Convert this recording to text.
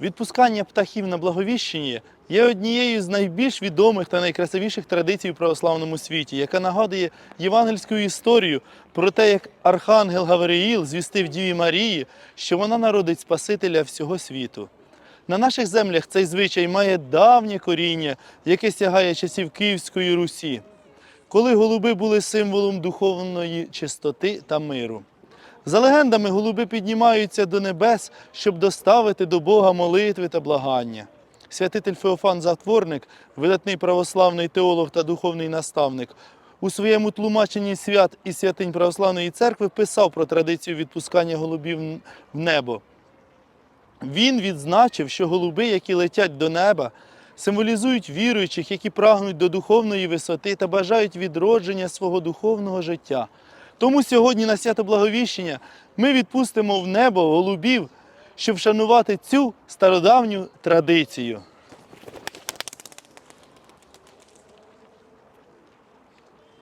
Відпускання птахів на Благовіщення є однією з найбільш відомих та найкрасивіших традицій у православному світі, яка нагадує євангельську історію про те, як архангел Гавриїл звістив Діві Марії, що вона народить Спасителя всього світу. На наших землях цей звичай має давнє коріння, яке сягає часів Київської Русі, коли голуби були символом духовної чистоти та миру. За легендами, голуби піднімаються до небес, щоб доставити до Бога молитви та благання. Святитель Феофан Затворник, видатний православний теолог та духовний наставник, у своєму тлумаченні свят і святинь Православної церкви писав про традицію відпускання голубів в небо. Він відзначив, що голуби, які летять до неба, символізують віруючих, які прагнуть до духовної висоти та бажають відродження свого духовного життя. Тому сьогодні на свято Благовіщення ми відпустимо в небо голубів, щоб вшанувати цю стародавню традицію.